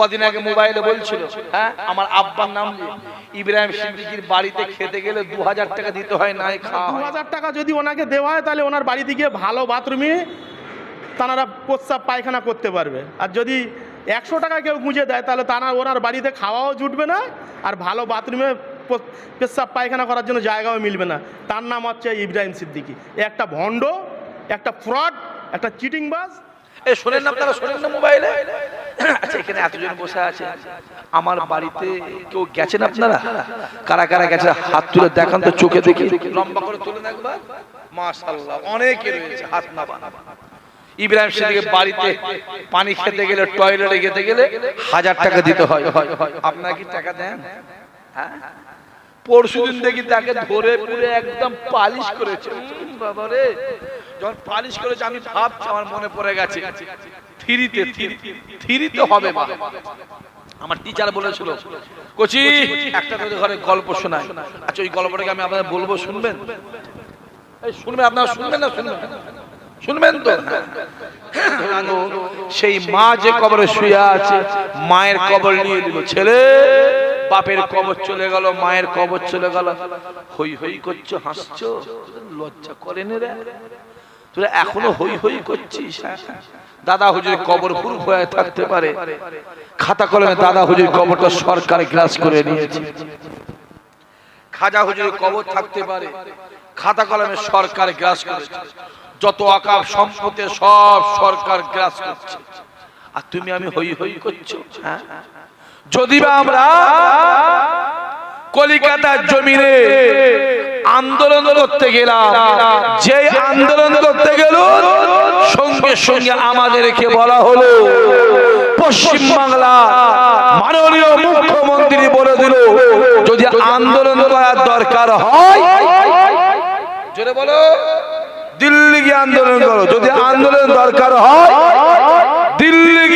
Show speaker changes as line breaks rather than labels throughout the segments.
কদিন আগে মোবাইলে বলছিল হ্যাঁ আমার আব্বার নাম ইব্রাহিম সিদ্দিকির বাড়িতে খেতে গেলে দু হাজার টাকা দিতে হয় নাই খাওয়া
দু হাজার টাকা যদি ওনাকে দেওয়া হয় তাহলে ওনার বাড়িতে গিয়ে ভালো বাথরুমে তারা প্রস্রাব পায়খানা করতে পারবে। আর যদি একশো টাকা কেউ গুঁজে দেয় তাহলে তারা ওনার বাড়িতে খাওয়াও জুটবে না আর ভালো বাথরুমে প- পেশাব পায়খানা করার জন্য জায়গাও মিলবে না। তার নাম হচ্ছে ইব্রাহিম সিদ্দিকি। একটা ভণ্ড একটা ফ্রড একটা চিটিংবাজ।
এ শোনেন না আপনারা শোনেন না মোবাইলে? আচ্ছা এখানে এতজন বসে আছে। আমার বাড়িতে কেউ গেছেন আপনারা? কারা কারা গেছে? হাত তুলে দেখান তো চোখে দেখি। লম্বা করে তুলে একবার। মাশাআল্লাহ অনেকে রয়েছে হাত না ইব্রাহিম সিদ্দিকের বাড়িতে পানি খেতে গেলে টয়লেটে যেতে গেলে হাজার টাকা দিতে হয়। আপনারা কি টাকা দেন? হ্যাঁ? পরশুদিন দেখি তাকে ধরে পুরে একদম পালিশ করেছে। বাবা রে যখন পালিশ করেছে আমি ভাবছি আমার মনে পড়ে গেছে। থ্রিতে থ্রিতে হবে মা। আমার টিচার বলেছিল, কোচি, একটা করে ঘরে গল্প শোনায় আচ্ছা ওই গল্পটাকে আমি আপনাদের বলব, শুনবেন? এই শুনবেন, আপনারা শুনবেন না, শুনবেন? শুনবেন তো? সেই মা যে কবরে শুয়ে আছে, মায়ের কবর নিয়ে দিল ছেলে, বাপের কবর চলে গেল, মায়ের কবর চলে গেল। হই হই করছ, হাসছো? লজ্জা করেন রে। তোরা এখনও হই হই করছিস হ্যাঁ? দাদা হুজুর কবর পুরো হয়ে থাকতে পারে। খাতা কলমে দাদা হুজুর কবরটা সরকার গ্রাস করে নিয়েছে। খাজা হুজুরের কবর থাকতে পারে। খাতা কলমে সরকার গ্রাস করেছে। যত আকার সম্পদে সব সরকার গ্রাস করছে। আর তুমি আমি হই হই করছ হ্যাঁ? যদি বা আমরা কলিকাতার জমিনে আন্দোলন করতে গেলাম। যে আন্দোলন করতে গেল, সঙ্গে সঙ্গে আমাদেরকে বলা হলো, পশ্চিম বাংলা মাননীয় মুখ্যমন্ত্রী বলে দিল, যদি আন্দোলন করার দরকার হয় বলো দিল্লি গিয়ে আন্দোলন করো। যদি আন্দোলন দরকার হয়, দিল্লি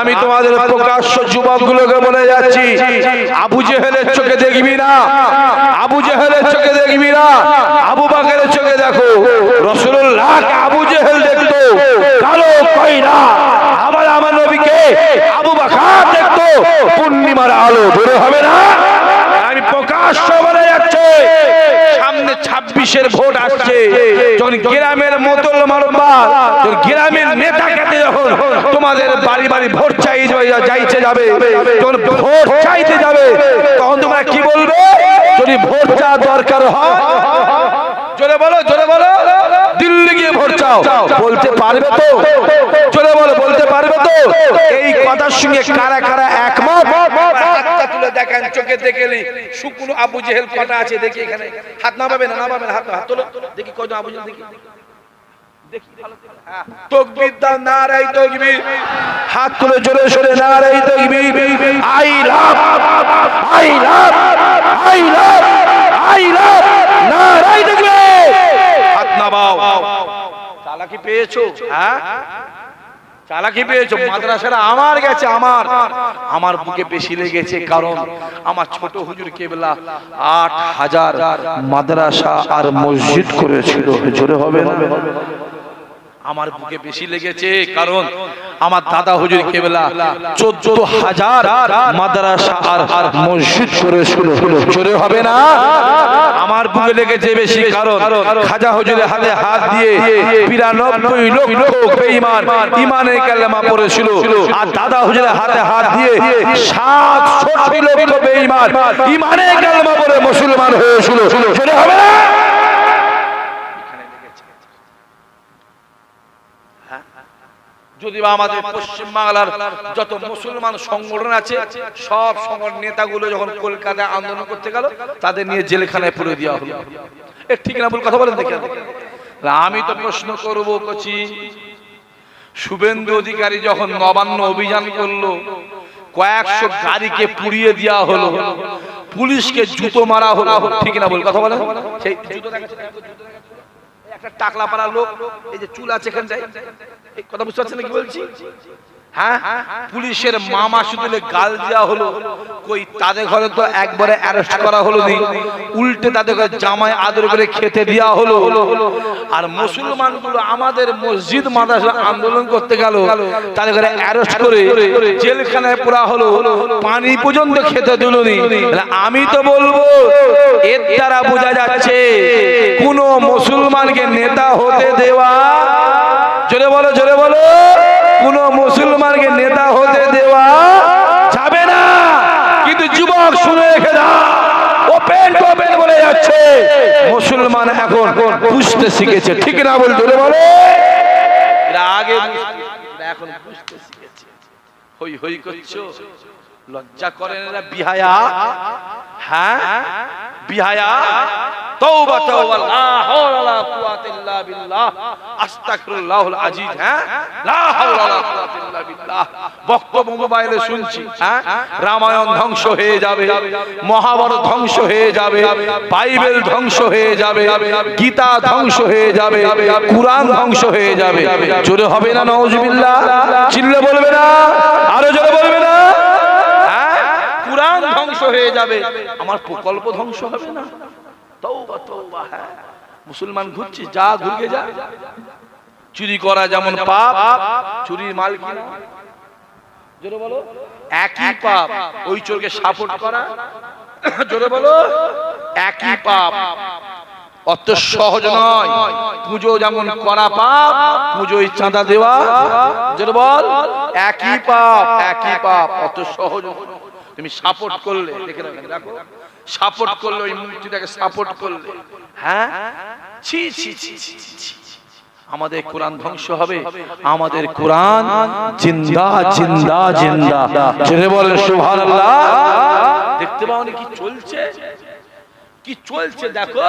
আমি তোমাদের প্রকাশ্য যুবকগুলোকে বলে যাচ্ছি, আবু জেহেলের চোখে দেখবি না, আবু জেহেলের চোখে দেখবি না, আবু বাকের চোখে দেখো রসুল্লাহ আবু জেহেল দেখতো, কালো কইরা আবার আমার নবীকে আবু বাকার দেখতো, পূর্ণিমার আলো, ধরে হবে না? আমি প্রকাশ্য বলে যাচ্ছে, সামনে ছাব্বিশের ভোট আসছে, যখন গ্রামের মোতল মারবার গ্রামের যখন তোমাদের বাড়ি বাড়ি ভোট চাই যাইতে যাবে ভোট চাইতে যাবে, তখন তোমরা কি বলবে? যদি ভোট চা দরকার হয় বলো, জোরে বলো, দিল্লি গিয়ে ভোট চাও। বলতে পারবে তো? জোরে বলো, বলতে পারবে তো? এই কথার সঙ্গে কারা কারা একমত? দেখেন, চোখে দেখেলি শুকনো আবু জেহেল কটা আছে দেখি এখানে। হাত নামাবেন না নামাবেন হাত হাত তোলো। দেখি কয়জন আবু জেহেল দেখি। চালাকি পেয়েছ? হ্যাঁ? চালাকি পেয়েছ? মাদ্রাসাটা আমার গেছে, আমার। আমার বুকে বেশি লেগেছে, কারণ আমার ছোট হুজুর কেবলা আট হাজার মাদ্রাসা আর মসজিদ করেছিল। জোরে হবে না? আমার বুকে বেশি লেগেছে কারণ আমার দাদা হুজুর কেবলা চোদ্দ হাজার মাদ্রাসা আর আর মসজিদ করেছিল জোরে হবে না? আমার বুকে লেগেছে বেশি কারণ খাজা হুজুরের হাতে হাত দিয়ে বিরানব্বই লক্ষ বেঈমান ইমানের কালেমা পড়েছিল। আর দাদা হুজুরের হাতে হাত দিয়ে সাতষট্টি লক্ষ বেঈমান ইমানের কালেমা পড়ে মুসলমান হয়েছিল। জোরে হবে না? যদি বা আমাদের পশ্চিম বাংলার যত মুসলমান সংগঠন আছে, সব সংগঠন নেতাগুলো যখন কলকাতায় আন্দোলন করতে গেল, তাদের নিয়ে জেলখানায় পুরে দেওয়া হলো। এ ঠিক না বল কথা বলেন দেখেন আমি তো প্রশ্ন করব, কচি। শুভেন্দু অধিকারী যখন নবান্ন অভিযান করল, কয়েকশো গাড়িকে পুড়িয়ে দেওয়া হলো, পুলিশকে জুতো মারা হলো, ঠিক না বল কথা বলে সেই জুতো একটা টাকলা পাড়া লোক, এই যে চুল আছে এখানটায়। এই কথা বুঝতে পারছেন কি বলছি? হ্যাঁ? পুলিশের মামা শুধু গাল দেওয়া হলো। কই, তাদের ঘরে তো একবারে অ্যারেস্ট করা হলো নি। উল্টে তাদের ঘরে জামাই আদর করে খেতে দেওয়া হলো। আর মুসলমানগুলো আমাদের মসজিদ মাদ্রাসা আন্দোলন করতে গেল। তাদের ঘরে অ্যারেস্ট করে জেলখানায় পোড়া হলো। পানি পর্যন্ত খেতে দিল নি। আমি তো বলব, এর দ্বারা বোঝা যাচ্ছে, কোন মুসলমানকে নেতা হতে দেওয়া জোরে বলো জোরে বলো। কোন মুসলমানকে নেতা হতে দেওয়া যাবে না। কিন্তু যুবক শুনে রেখে দাও। ওপেন ওপেন বলে যাচ্ছে। মুসলমান এখন বুঝতে শিখেছে। ঠিক না বল জোরে বলো। আগে এখন বুঝতে শিখেছে। হই হই করছ? লজ্জা করেন এরা বিহায়া? হ্যাঁ? বিহায়া? তওবা তওবা লা হাওলা কুওয়াতা ইল্লা বিল্লাহ। আস্তাগফিরুল্লাহুল আজিজ হ্যাঁ? লা হাওলা কুওয়াতা ইল্লা বিল্লাহ। বক্তব্য মোবাইলে শুনছি হ্যাঁ? রামায়ণ ধ্বংস হয়ে যাবে মহাভারত ধ্বংস হয়ে যাবে বাইবেল ধ্বংস হয়ে যাবে গীতা ধ্বংস হয়ে যাবে কুরআন ধ্বংস হয়ে যাবে। জোরে হবে না নওজুবিল্লাহ চিল্লে বলবে না? আরও জোরে বলবে না? হ্যাঁ? কুরআন ধ্বংস হয়ে যাবে। আমার প্রকল্প ধ্বংস হবে না? মুসলমান ঘুরছে যা ঘুরকে যা। চুরি করা যেমন পাপ চুরির মাল জোরে বলো একই পাপ ওই চোরকে সাপোর্ট করা। জোরে বলো একই পাপ। অত সহজ নয় পুজো যেমন করা পাপ পুজোয় চাঁদা দেওয়া। জোরে বল একই পাপ একই পাপ অত সহজ তুমি সাপোর্ট করলে দেখে রাখো, সাপোর্ট করল ওই মূর্তিটাকে সাপোর্ট করলে। হ্যাঁ? ছি ছি ছি ছি আমাদের কোরআন ধ্বংস হবে। আমাদের কোরআন জিন্দা জিন্দা জিন্দা জেনে বলে সুবহানাল্লাহ। দেখতে পাও কি চলছে? কি চলছে দেখো।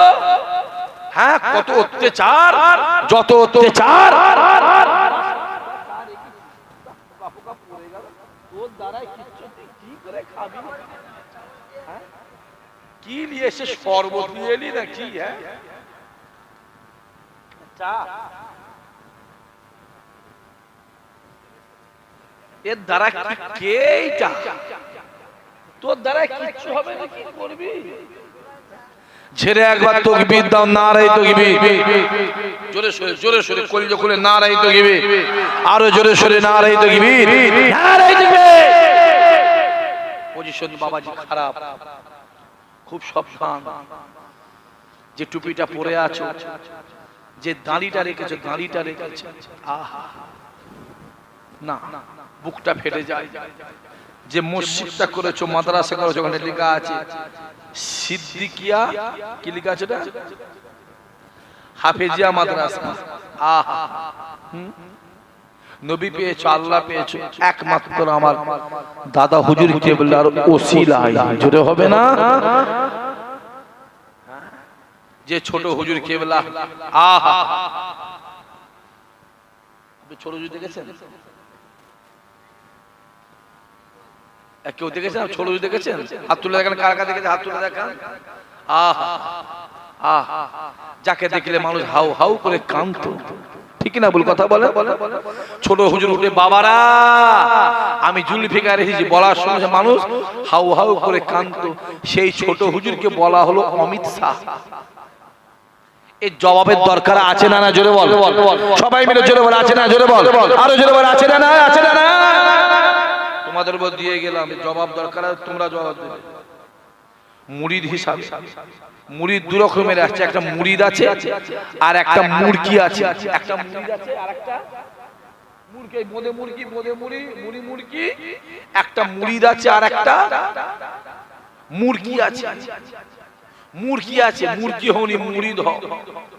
হ্যাঁ কত অত্যাচার যত অত্যাচার। কি নিয়ে এসে শরবত নিয়ে এলি না কি হ্যাঁ? চা। এর দ্বারা কি কে এইটা তোর দ্বারা কিচ্ছু হবে না কি করবি? ছেড়ে একবার তকবীর দাও নারাই তকবীর। জোরে সরে জোরে সরে কলিজা খুলে নারাই তকবীর। আরও জোরে সরে নারাই তকবীর। নারাই তকবীর। পজিশন বাবাজি খারাপ। খুব সাবধান যে টুপিটা পরে আছো, যে দাঁড়িটা রেখেছো দাঁড়িটা রেখেছো। আহা। না, বুকটা ফেটে যায়। যে মসজিদটা করেছ, মাদ্রাসা করেছ, ওখানে লেখা আছে, সিদ্দিকিয়া, কি লেখা আছে হাফেজিয়া মাদ্রাসা। আহা। হুম? নবী পেয়েছ আল্লাহ পেয়েছ একমাত্র আমার দাদা হুজুর কেবলার ওসিলায় জোরে হবে না? যে ছোট হুজুর কেবলা আহা। ছোট হুজুর দেখেছেন? কেউ দেখেছেন? ছোট হুজুর দেখেছেন? হাত তুলে দেখান কার কার দেখেছেন? হাত তুলে দেখান। আহা। আহা। যাকে দেখলে মানুষ হাউ হাউ করে কান্ত ঠিক না বল কথা বলে ছোট হুজুর উঠে বাবারা, আমি জুলফিকার এসেছি বলার সঙ্গে মানুষ হাউ হাউ করে কান্ত সেই ছোট হুজুরকে বলা হলো অমিত শাহ। জবাবের দরকার আছে না না, জোরে বল। সবাই মিলে জোরে বল, আছে না, জোরে বল। আরও জোরে বল, আছে না আছে না না। তোমাদের উপর দিয়ে গেলাম, জবাব দরকার তোমরা জবাব দেবে মুরিদ হিসাবে। মুরিদ দু রকমের আছে একটা মুড়িদ আছে আর একটা মুরগি আছে। একটা মুড়িদ আছে আর একটা মুরগি আছে মুরগি বোদে মুড়ি মুরিদ আছে মুরগি আছে।